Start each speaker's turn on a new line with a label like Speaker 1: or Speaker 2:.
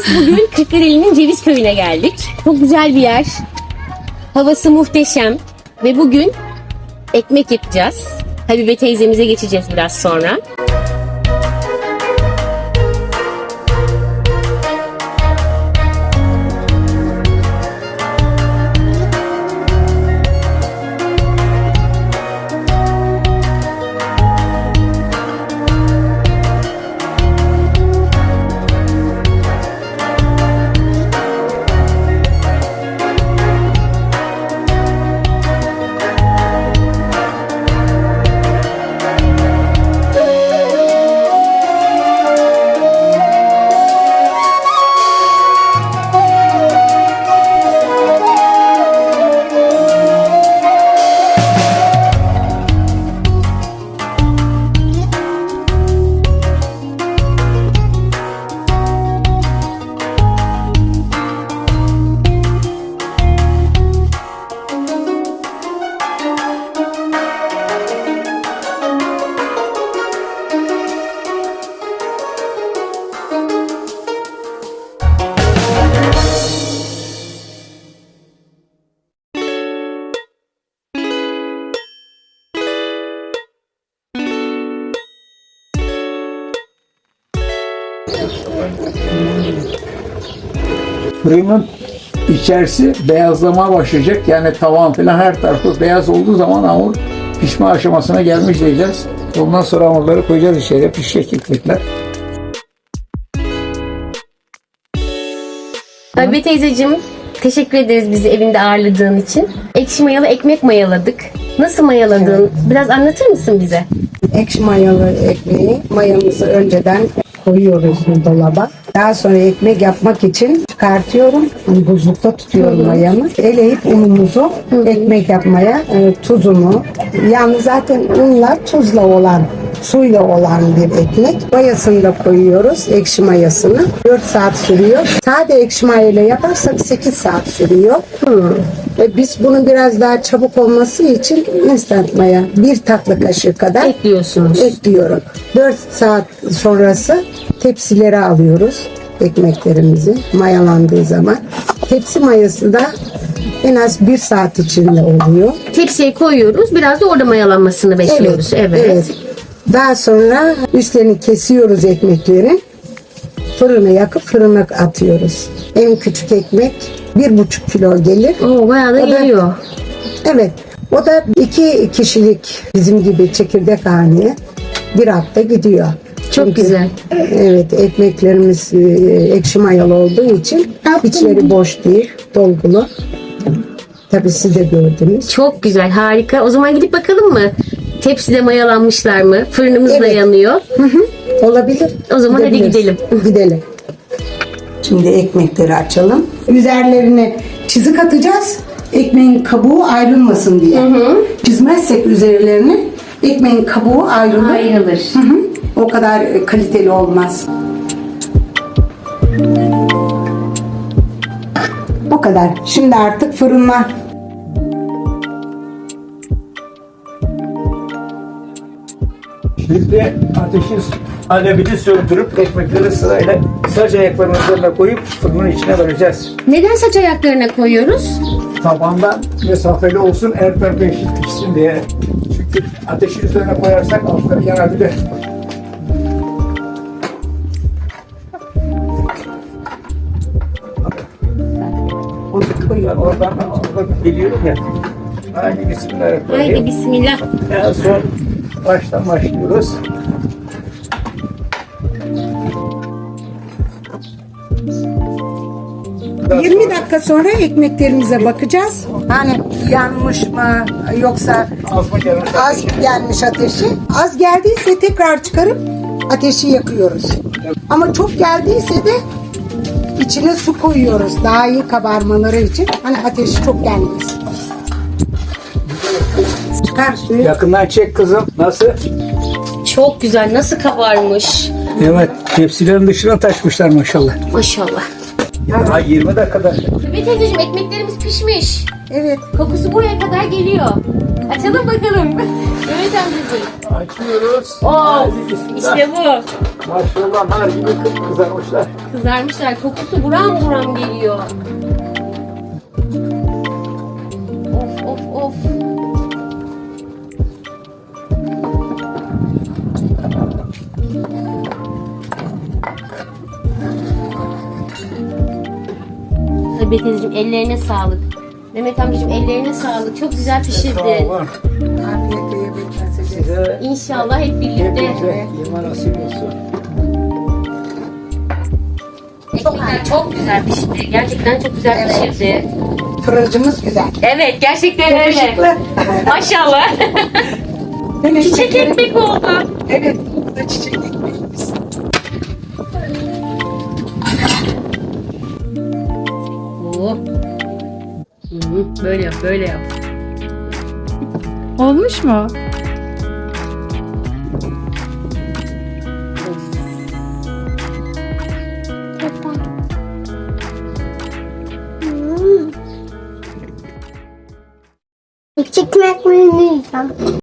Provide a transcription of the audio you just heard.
Speaker 1: Biz bugün Kırklareli'nin Ceviz Köyü'ne geldik. Çok güzel bir yer. Havası muhteşem. Ve bugün ekmek yapacağız. Habibe teyzemize geçeceğiz biraz sonra.
Speaker 2: Fırının içerisi beyazlamaya başlayacak. Yani tavan falan her tarafı beyaz olduğu zaman hamur pişme aşamasına gelmiş diyeceğiz. Ondan sonra hamurları koyacağız içeriye pişecek ekmekler.
Speaker 1: Habibe teyzeciğim teşekkür ederiz bizi evinde ağırladığın için. Ekşi mayalı ekmek mayaladık. Nasıl mayaladın? Biraz anlatır mısın bize?
Speaker 3: Ekşi mayalı ekmeği mayamızı önceden koyuyoruz dolaba. Daha sonra ekmek yapmak için çıkartıyorum. Buzlukta tutuyorum mayamı. Eleyip unumuzu ekmek yapmaya e, tuzunu. Yani zaten unla tuzla olan suyla olan bir ekmek. Mayasını da koyuyoruz. Ekşi mayasını. 4 saat sürüyor. Sade ekşi mayayla yaparsak 8 saat sürüyor. Ve biz bunun biraz daha çabuk olması için instant maya bir tatlı kaşığı kadar
Speaker 1: Ekliyorsunuz.
Speaker 3: ekliyorum. 4 saat sonrası tepsilere alıyoruz ekmeklerimizi mayalandığı zaman. Tepsi mayası da en az bir saat içinde oluyor.
Speaker 1: Tepsiye koyuyoruz. Biraz da orada mayalanmasını bekliyoruz. Evet.
Speaker 3: Daha sonra üstlerini kesiyoruz ekmeklerin. Fırına yakıp fırına atıyoruz. En küçük ekmek bir buçuk kilo gelir.
Speaker 1: Oo, bayağı da
Speaker 3: O da-
Speaker 1: geliyor.
Speaker 3: Evet. O da iki kişilik bizim gibi çekirdek haneye bir hafta gidiyor.
Speaker 1: Çok güzel.
Speaker 3: Evet ekmeklerimiz e, ekşi mayalı olduğu için içleri boş değil dolgulu. Tabii siz de gördünüz.
Speaker 1: Çok güzel, harika. O zaman gidip bakalım mı? Tepside mayalanmışlar mı? Fırınımız da
Speaker 3: Evet.
Speaker 1: yanıyor.
Speaker 3: Olabilir.
Speaker 1: O zaman hadi
Speaker 3: Gidebiliriz.
Speaker 1: gidelim.
Speaker 3: Gidelim. Şimdi ekmekleri açalım. Üzerlerine çizik atacağız. Ekmeğin kabuğu ayrılmasın diye. Çizmezsek üzerlerine ekmeğin kabuğu ayrılır.
Speaker 1: Ayrılır.
Speaker 3: Hı hı. O kadar e, kaliteli olmaz. O kadar. Şimdi artık fırınla
Speaker 2: Şimdi ateşi alevini söndürüp ekmekleri sırayla saç ayaklarının üzerine koyup fırının içine vereceğiz.
Speaker 1: Neden saç ayaklarına koyuyoruz?
Speaker 2: Tabandan mesafeli olsun her tarafı eşit pişsin diye. Çünkü ateşin üzerine koyarsak altları yanabilir. oradan oradan geliyorum ya. Haydi bismillahirrahmanirrahim.
Speaker 1: Haydi bismillah.
Speaker 2: En son baştan başlıyoruz.
Speaker 3: 20
Speaker 2: sonra
Speaker 3: dakika sonra ekmeklerimize bakacağız. Hani yanmış mı yoksa
Speaker 2: Az mı gelmiş?
Speaker 3: az gelmiş ateşi. Az geldiyse tekrar çıkarıp ateşi yakıyoruz. Ama çok geldiyse de içine su koyuyoruz. Daha iyi kabarmaları için. Hani ateşi çok gelmez. Çıkar suyu.
Speaker 2: Yakından çek kızım. Nasıl?
Speaker 1: Çok güzel. Nasıl kabarmış?
Speaker 2: Evet. Tepsilerin dışına taşmışlar maşallah.
Speaker 1: Maşallah.
Speaker 2: Ha 20 dakikada.
Speaker 1: Habibe teyzeciğim ekmeklerimiz pişmiş.
Speaker 3: Evet.
Speaker 1: Kokusu buraya kadar geliyor. Açalım bakalım. Mehmet amcacığım.
Speaker 2: Açıyoruz.
Speaker 1: Oo, işte bu.
Speaker 2: Maşallah nar gibi kı- kızarmışlar.
Speaker 1: Kızarmışlar. Kokusu buram buram geliyor. Tabii teyzeciğim ellerine sağlık. Mehmet amcacığım ellerine sağlık. Çok güzel pişirdin.
Speaker 2: olun.
Speaker 3: Afiyet yiyebilmek nasip etsin.
Speaker 2: Size
Speaker 1: İnşallah hep birlikte.
Speaker 2: hepinize yeme nasip olsun.
Speaker 1: Ekmekler çok güzel pişti. Gerçekten çok güzel pişirdi.
Speaker 3: Fırıncımız güzel.
Speaker 1: Evet gerçekten öyle.
Speaker 3: Yakışıklı.
Speaker 1: Maşallah. Çiçek ekmek oldu.
Speaker 3: Evet. Bu da çiçek ekmeğimiz.
Speaker 1: Böyle yap, böyle yap.
Speaker 4: Olmuş mu?
Speaker 5: Küçük ekmeğini yiyeceğim.